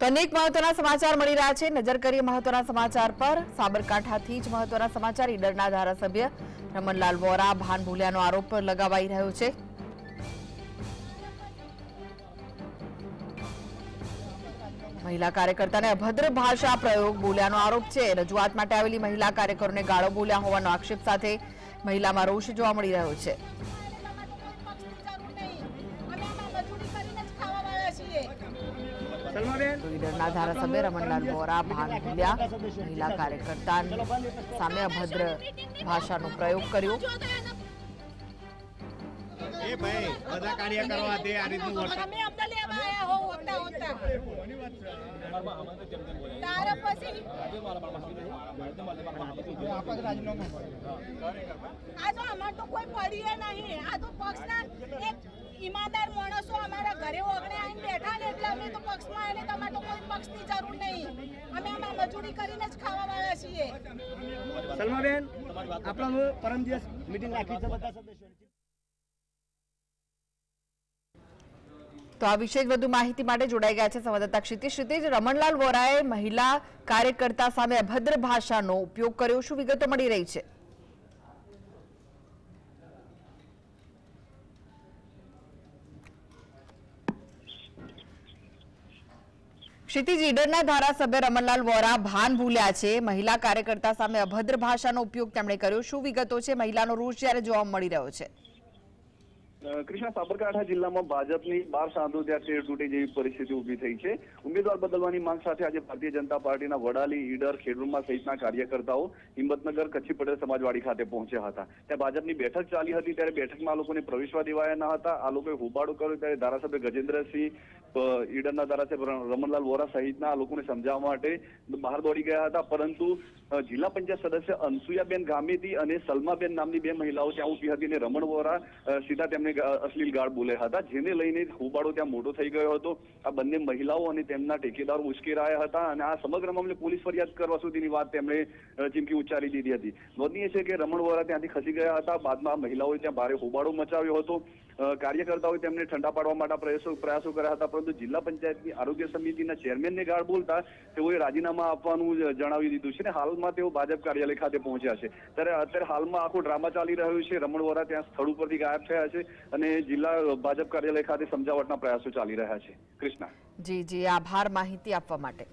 તો અનેક મહત્વના સમાચાર મળી રહ્યા છે. નજર કરીએ મહત્વના સમાચાર પર. સાબરકાંઠાથી જ મહત્વના સમાચાર. ઈડરના ધારાસભ્ય રમણલાલ વોરા ભાન ભૂલ્યાનો આરોપ લગાવાઈ રહ્યો છે. મહિલા કાર્યકર્તાને અભદ્ર ભાષા પ્રયોગ બોલ્યાનો આરોપ છે. રજૂઆત માટે આવેલી મહિલા કાર્યકરોને ગાળો બોલ્યા હોવાનો આક્ષેપ સાથે મહિલામાં રોષ જોવા મળી રહ્યો છે. સલમાબેન તો ઈડરના ધારાસભ્ય રમણલાલ વોરા ભાન ભૂલ્યા મહિલા કાર્યકર્તા સામે અભદ્ર ભાષાનો પ્રયોગ કર્યો. એ ભાઈ બધા કાર્ય કરવા તે આ રીતનું વર્તન. અમે અમને લેવા આયા હો હોતા હોતા. તારે પછી? આ તો અમાર તો કોઈ પડીએ નહીં. આ તો પક્ષના એક ઈમાનદાર માણસો અમારા પક્ષમાં આવીને તમારે તો કોઈ પક્ષની જરૂર નહીં. અમે આમાં મજૂરી કરીને જ ખાવા આવ્યા છીએ. સલમાબેન આપણા પરમ દિવસ મીટિંગ રાખી છે બધા સદસ્યો તો આ વિશે વધુ માહિતી માટે જોડાઈ ગયા છે સંવાદદાતા ક્ષિતિજ. ક્ષિતિજ રમણલાલ વોરાએ મહિલા કાર્યકર્તા સામે અભદ્ર ભાષાનો ઉપયોગ કર્યો. શું વિગતો મળી રહી છે? ક્ષિતિજ ઈડરના ધારાસભ્ય રમણલાલ વોરા ભાન ભૂલ્યા છે. મહિલા કાર્યકર્તા સામે અભદ્ર ભાષાનો ઉપયોગ તેમણે કર્યો. શું વિગતો છે? મહિલાનો રોષ જ્યારે જોવા મળી રહ્યો છે. કૃષ્ણા, સાબરકાંઠા જિલ્લામાં ભાજપની બાર સાંધો ત્યાં શેર તૂટી જેવી પરિસ્થિતિ ઊભી થઈ છે. ઉમેદવાર બદલવાની માંગ સાથે આજે ભારતીય જનતા પાર્ટીના વડાલી, ઈડર, ખેડૂતમાં સહિતના કાર્યકર્તાઓ હિંમતનગર, કચ્છી પટેલ સમાજવાડી ખાતે પહોંચ્યા હતા. ત્યાં ભાજપની બેઠક ચાલી હતી ત્યારે બેઠકમાં આ લોકોને પ્રવેશવા દેવાયા ન હતા. આ લોકોએ હોબાળો કર્યો ત્યારે ધારાસભ્ય ગજેન્દ્રસિંહ ઈડરના ધારાસભ્ય રમણલાલ વોરા સહિતના આ લોકોને સમજાવવા માટે બહાર દોડી ગયા હતા. પરંતુ જિલ્લા પંચાયત સદસ્ય અનસુયાબેન ગામેતી અને સલમાબેન નામની બે મહિલાઓ ત્યાં ઊભી હતી અને રમણ વોરા સીધા તેમને ગા- અશ્લીલ ગાળ બોલ્યા હતા. જેને લઈને હોબાળો ત્યાં મોટો થઈ ગયો હતો. આ બંને મહિલાઓ અને તેમના ટેકેદારો ઉશ્કેરાયા હતા અને આ સમગ્ર મામલે પોલીસ ફરિયાદ કરવા સુધીની વાત તેમણે ચીમકી ઉચ્ચારી દીધી હતી. નોંધનીય છે કે રમણ વોરા ત્યાંથી ખસી ગયા હતા. બાદમાં મહિલાઓએ ત્યાં ભારે હોબાળો મચાવ્યો હતો. કાર્યકર્તાઓએ તેમને ઠંડા પાડવા માટે પ્રયાસો પ્રયાસો કર્યા હતા, પરંતુ જિલ્લા પંચાયતની આરોગ્ય સમિતિના ચેરમેનને ગાળ બોલતા તેઓએ રાજીનામા આપવાનું જણાવી દીધું છે ને હાલમાં તેઓ ભાજપ કાર્યાલય ખાતે પહોંચ્યા છે. ત્યારે અત્યારે હાલમાં આખો ડ્રામા ચાલી રહ્યો છે. રમણ વોરા ત્યાં સ્થળ ઉપરથી ગાયબ થયા છે. અને જિલ્લા ભાજપ કાર્યાલય ખાતે સમજાવટના પ્રયાસો ચાલી રહ્યા છે. કૃષ્ણા. જી જી. આભાર માહિતી આપવા માટે.